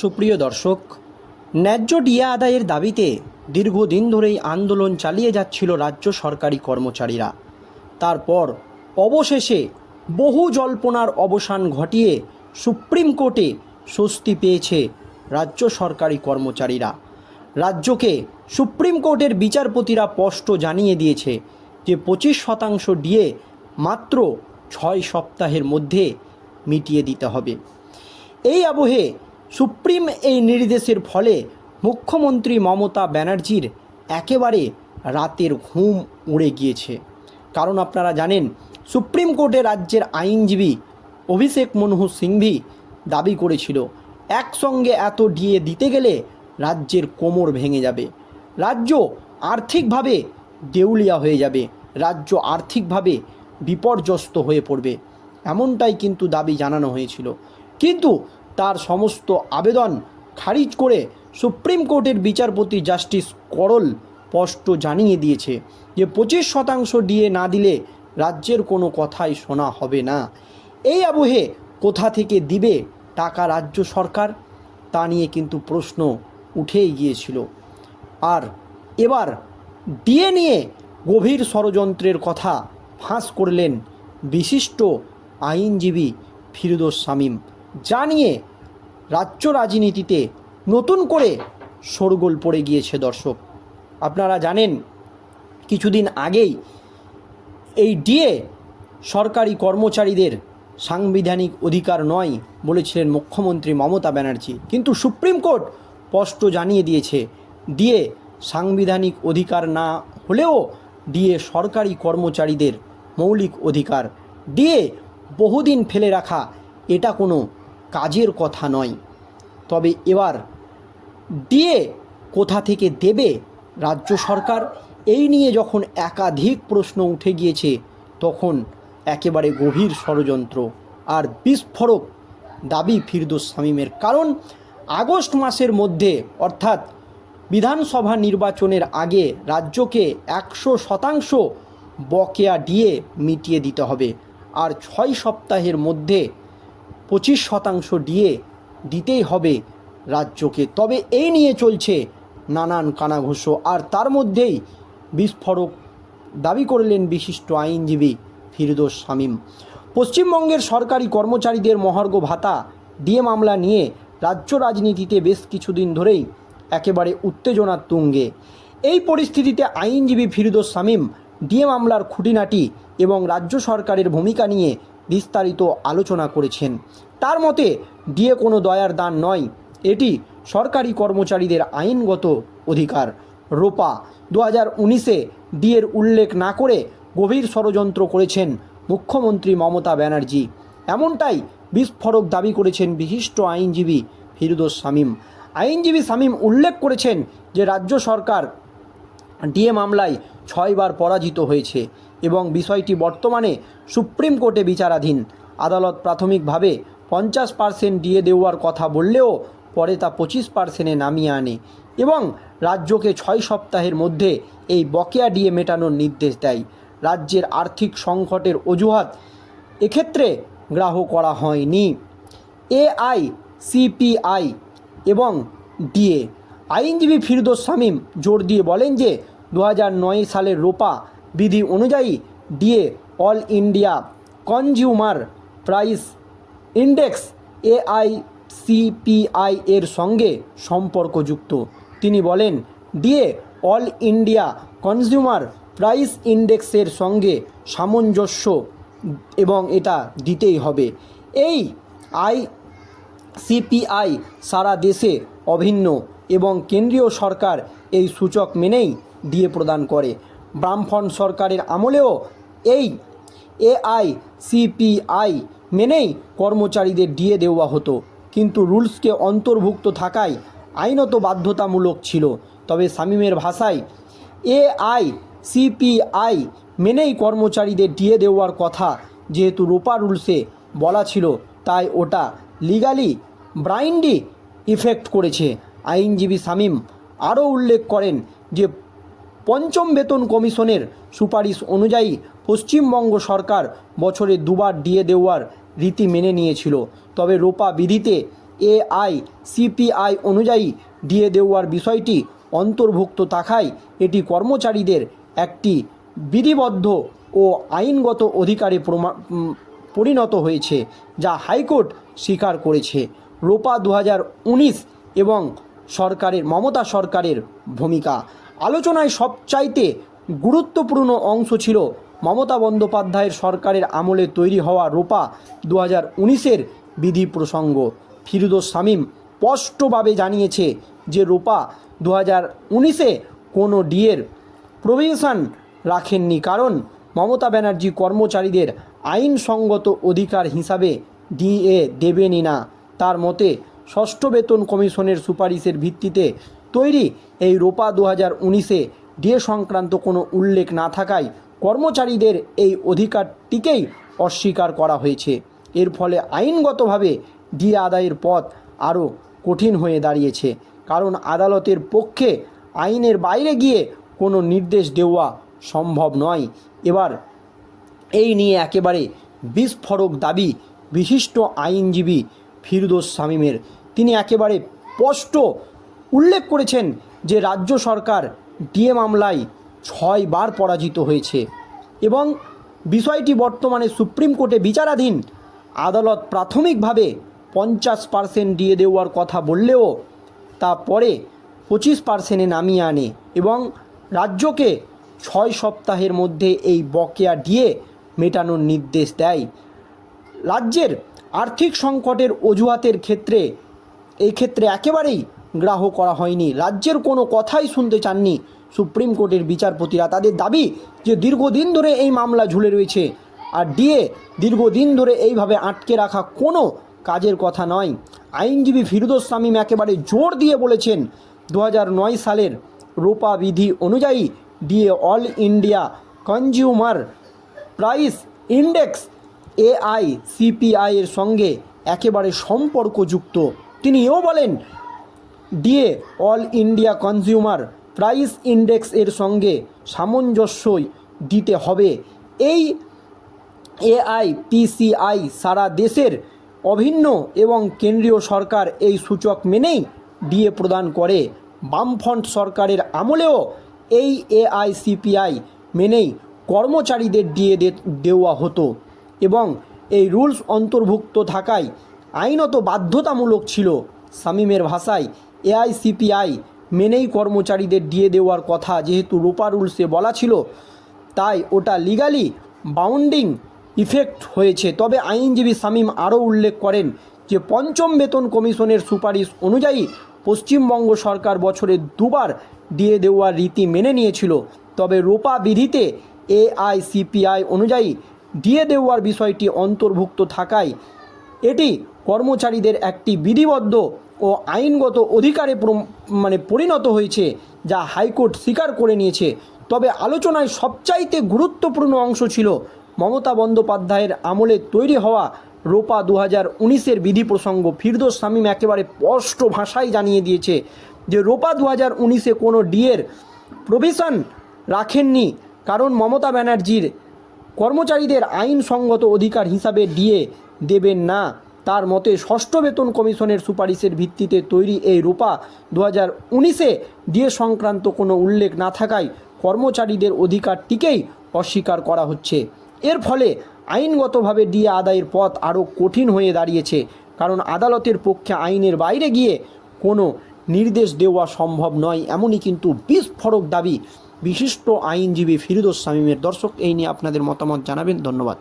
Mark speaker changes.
Speaker 1: সুপ্রিয় দর্শক, ন্যায্য ডিয়া আদায়ের দাবিতে দীর্ঘদিন ধরেই আন্দোলন চালিয়ে যাচ্ছিল রাজ্য সরকারি কর্মচারীরা। তারপর অবশেষে বহু জল্পনার অবসান ঘটিয়ে সুপ্রিম কোর্টে স্বস্তি পেয়েছে রাজ্য সরকারি কর্মচারীরা। রাজ্যকে সুপ্রিম কোর্টের বিচারপতিরা স্পষ্ট জানিয়ে দিয়েছে যে পঁচিশ শতাংশ ডিএ মাত্র ছয় সপ্তাহের মধ্যে মিটিয়ে দিতে হবে। এই আবহে সুপ্রিম এই নির্দেশের ফলে মুখ্যমন্ত্রী মমতা ব্যানার্জির একেবারে রাতের ঘুম উড়ে গিয়েছে। কারণ আপনারা জানেন, সুপ্রিম কোর্টে রাজ্যের আইনজীবী অভিষেক মনহু সিংভি দাবি করেছিল, একসঙ্গে এত ডিএ দিতে গেলে রাজ্যের কোমর ভেঙে যাবে। রাজ্য আর্থিকভাবে দেউলিয়া হয়ে যাবে, রাজ্য আর্থিকভাবে বিপর্যস্ত হয়ে পড়বে, এমনটাই কিন্তু দাবি জানানো হয়েছিল। কিন্তু তার সমস্ত আবেদন খারিজ করে সুপ্রিম কোর্টের বিচারপতি জাস্টিস করল স্পষ্ট জানিয়ে দিয়েছে যে পঁচিশ শতাংশ ডিএ না দিলে রাজ্যের কোনো কথাই শোনা হবে না। এই আবহে কোথা থেকে দিবে টাকা রাজ্য সরকার? তা নিয়ে কিন্তু প্রশ্ন উঠেই গিয়েছিল। আর এবার ডিএ নিয়ে গভীর ষড়যন্ত্রের কথা ফাঁস করলেন বিশিষ্ট আইনজীবী ফিরদোস শামীম। যা নিয়ে রাজ্য রাজনীতিতে নতুন করে শোরগোল পড়ে গিয়েছে দর্শক। আপনারা জানেন, কিছুদিন আগেই এই ডিএ সরকারি কর্মচারীদের সাংবিধানিক অধিকার নয় বলেছিলেন মুখ্যমন্ত্রী মমতা ব্যানার্জি। কিন্তু সুপ্রিম কোর্ট স্পষ্ট জানিয়ে দিয়েছে, ডিএ সাংবিধানিক অধিকার না হলেও ডিএ সরকারি কর্মচারীদের মৌলিক অধিকার। ডিএ বহুদিন ফেলে রাখা, এটা কোনো কাজের কথা নয়। তবে এবার দিয়ে কোথা থেকে দেবে রাজ্য সরকার? এই নিয়ে যখন একাধিক প্রশ্ন উঠে গিয়েছে, তখন একেবারে গভীর ষড়যন্ত্র আর বিস্ফোরক দাবি ফিরদোস শামীমের। কারণ আগস্ট মাসের মধ্যে, অর্থাৎ বিধানসভা নির্বাচনের আগে রাজ্যকে একশো শতাংশ বকেয়া দিয়ে মিটিয়ে দিতে হবে। আর ছয় সপ্তাহের মধ্যে পঁচিশ শতাংশ দিয়ে দিতেই হবে রাজ্যকে। তবে এই নিয়ে চলছে নানান কানাঘুষো, আর তার মধ্যেই বিস্ফোরক দাবি করলেন বিশিষ্ট আইনজীবী ফিরদোস শামীম। পশ্চিমবঙ্গের সরকারি কর্মচারীদের মহার্ঘ ভাতা ডিএ মামলা নিয়ে রাজ্য রাজনীতিতে বেশ কিছুদিন ধরেই একেবারে উত্তেজনার তুঙ্গে। এই পরিস্থিতিতে আইনজীবী ফিরদোস শামীম ডিএ মামলার খুঁটিনাটি এবং রাজ্য সরকারের ভূমিকা নিয়ে বিস্তারিত আলোচনা করেছেন। তার মতে ডিএ কোনো দয়ার দান নয়। এটি সরকারি কর্মচারীদের আইনগত অধিকার। রোপা দু হাজার উনিশে ডিএর উল্লেখ না করে গভীর ষড়যন্ত্র করেছেন মুখ্যমন্ত্রী মমতা ব্যানার্জি। এমনটাই বিস্ফোরক দাবি করেছেন বিশিষ্ট আইনজীবী ফিরুদোস শামীম। আইনজীবী শামীম উল্লেখ করেছেন যে, রাজ্য সরকার ডিএ মামলায় ছয়বার পরাজিত হয়েছে। এবং বিষয়টি বর্তমানে সুপ্রিম কোর্টে বিচারাধীন। আদালত প্রাথমিকভাবে পঞ্চাশ পার্সেন্ট ডিএ দেওয়ার কথা বললেও পরে তা পঁচিশ পার্সেন্টে নামিয়ে আনে এবং রাজ্যকে ছয় সপ্তাহের মধ্যে এই বকেয়া ডিএ মেটানোর নির্দেশ দেয়। রাজ্যের আর্থিক সংকটের অজুহাত এক্ষেত্রে গ্রাহ্য করা হয়নি। এআই সিপিআই এবং ডিএ। আইনজীবী ফিরদোস শামীম জোর দিয়ে বলেন যে দু নয় সালের রোপা বিধি অনুযায়ী DA all India consumer price index AI CPI এর সঙ্গে সম্পর্কযুক্ত। তিনি বলেন DA all India consumer price ইন্ডেক্সের সঙ্গে সামঞ্জস্য এবং এটা দিতেই হবে। এই আই সিপিআই সারা দেশে অভিন্ন এবং কেন্দ্রীয় সরকার এই সূচক মেনেই দিয়ে প্রদান করে। বামফ্রন্ট সরকারের আমলেও এই এআই সিপিআই মেনেই কর্মচারীদের দিয়ে দেওয়া হতো। কিন্তু রুলসকে অন্তর্ভুক্ত থাকায় আইনত বাধ্যতামূলক ছিল। তবে শামীমের ভাষায় এআই সিপিআই মেনেই কর্মচারীদের দিয়ে দেওয়ার কথা যেহেতু রোপা রুলসে বলা ছিল, তাই ওটা লিগালি ব্রাইন্ডি ইফেক্ট করেছে। আইনজীবী শামীম আরও উল্লেখ করেন যে পঞ্চম বেতন কমিশনের সুপারিশ অনুযায়ী পশ্চিমবঙ্গ সরকার বছরে দুবার ডিএ দেওয়ার রীতি মেনে নিয়েছিল। তবে রোপা বিধিতে এআই, সিপিআই অনুযায়ী দিয়ে দেওয়ার বিষয়টি অন্তর্ভুক্ত থাকায় এটি কর্মচারীদের একটি বিধিবদ্ধ ও আইনগত অধিকারে পরিণত হয়েছে, যা হাইকোর্ট স্বীকার করেছে। রোপা দু হাজার উনিশ এবং সরকারের, মমতা সরকারের ভূমিকা। আলোচনায় সবচাইতে গুরুত্বপূর্ণ অংশ ছিল মমতা বন্দ্যোপাধ্যায়ের সরকারের আমলে তৈরি হওয়া রোপা দু হাজার উনিশের বিধি প্রসঙ্গ। ফিরুদোস শামীম স্পষ্টভাবে জানিয়েছে যে রোপা দু হাজার উনিশে কোনো ডিএর প্রভিশন রাখেননি কারণ মমতা ব্যানার্জি কর্মচারীদের আইনসঙ্গত অধিকার হিসাবে ডিএ দেবেনই না। তার মতে, ষষ্ঠ বেতন কমিশনের সুপারিশের ভিত্তিতে তৈরি। এই রোপা দু হাজার উনিশে ডিএ সংক্রান্ত কোনো উল্লেখ না থাকায় কর্মচারীদের এই অধিকারটিকেই অস্বীকার করা হয়েছে। এর ফলে আইনগতভাবে ডিএ আদায়ের পথ আরও কঠিন হয়ে দাঁড়িয়েছে। কারণ আদালতের পক্ষে আইনের বাইরে গিয়ে কোনো নির্দেশ দেওয়া সম্ভব নয়। এবার এই নিয়ে একেবারে বিস্ফোরক দাবি বিশিষ্ট আইনজীবী ফিরদোস শামীমের। তিনি একেবারে স্পষ্ট উল্লেখ করেছেন যে রাজ্য সরকার ডিএ মামলায় ছয়বার পরাজিত হয়েছে এবং বিষয়টি বর্তমানে সুপ্রিম কোর্টে বিচারাধীন, আদালত প্রাথমিকভাবে পঞ্চাশ পার্সেন্ট দিয়ে দেওয়ার কথা বললেও তা পরে পঁচিশ পার্সেন্টে নামিয়ে আনে এবং রাজ্যকে ছয় সপ্তাহের মধ্যে এই বকেয়া দিয়ে মেটানোর নির্দেশ দেয়। রাজ্যের আর্থিক সংকটের অজুহাতের ক্ষেত্রে এই ক্ষেত্রে একেবারেই গ্রাহ্য করা হয়নি। রাজ্যের কোনো কথাই শুনতে চাননি। সুপ্রিম কোর্টের বিচারপতিরা তাদের দাবি যে দীর্ঘদিন ধরে এই মামলা ঝুলে রয়েছে। আর ডিএ দীর্ঘদিন ধরে এইভাবে আটকে রাখা কোনো কাজের কথা নয়। আইনজীবী ফিরদোস শামীম একেবারে জোর দিয়ে বলেছেন দু সালের রোপা বিধি অনুযায়ী DA all India consumer price index AI CPI এর সঙ্গে একেবারে সম্পর্কযুক্ত। তিনি এও বলেন DA all India consumer price index এর সঙ্গে সামঞ্জস্যই দিতে হবে। এই এআই, পিসিআই সারা দেশের অভিন্ন এবং কেন্দ্রীয় সরকার এই সূচক মেনেই ডিএ প্রদান করে। বামফ্রন্ট সরকারের আমলেও এই এআইসিপিআই মেনেই কর্মচারীদের ডিএ দেওয়া হতো এবং এই রুলস অন্তর্ভুক্ত থাকায় আইনত বাধ্যতামূলক ছিল শামীমের ভাষায় এআইসিপিআই মেনেই কর্মচারীদের দিয়ে দেওয়ার কথা যেহেতু রোপা রুলসে বলা ছিল, তাই ওটা লিগালি বাউন্ডিং ইফেক্ট হয়েছে। তবে আইনজীবী শামীম আরও উল্লেখ করেন যে পঞ্চম বেতন কমিশনের সুপারিশ অনুযায়ী পশ্চিমবঙ্গ সরকার বছরে দুবার দিয়ে দেওয়ার রীতি মেনে নিয়েছিল। তবে রোপা বিধিতে এআইসিপিআই অনুযায়ী দিয়ে দেওয়ার বিষয়টি অন্তর্ভুক্ত থাকায় এটি কর্মচারীদের একটি বিধিবদ্ধ ও আইনগত অধিকারে মানে পরিণত হয়েছে, যা হাইকোর্ট স্বীকার করে নিয়েছে। তবে আলোচনায় সবচাইতে গুরুত্বপূর্ণ অংশ ছিল মমতা বন্দ্যোপাধ্যায়ের আমলে তৈরি হওয়া রোপা দু হাজার উনিশের বিধি প্রসঙ্গ ফিরদোস শামীম একেবারে স্পষ্ট ভাষায় জানিয়ে দিয়েছে যে, রোপা দু হাজার উনিশে কোনো ডিএর প্রভিশন রাখেননি, কারণ মমতা ব্যানার্জির কর্মচারীদের আইনসঙ্গত অধিকার হিসাবে ডিএ দেবেন না। তার মতে ষষ্ঠ বেতন কমিশনের সুপারিশের ভিত্তিতে তৈরি এই রূপা দু হাজার উনিশে ডিএ সংক্রান্ত কোনো উল্লেখ না থাকায় কর্মচারীদের অধিকারটিকেই অস্বীকার করা হচ্ছে। এর ফলে আইনগতভাবে ডিএ আদায়ের পথ আরও কঠিন হয়ে দাঁড়িয়েছে, কারণ আদালতের পক্ষে আইনের বাইরে গিয়ে কোনো নির্দেশ দেওয়া সম্ভব নয়, এমনই কিন্তু বিস্ফোরক দাবি বিশিষ্ট আইনজীবী ফিরদোস শামীমের দর্শক। এই নিয়ে আপনাদের মতামত জানাবেন, ধন্যবাদ।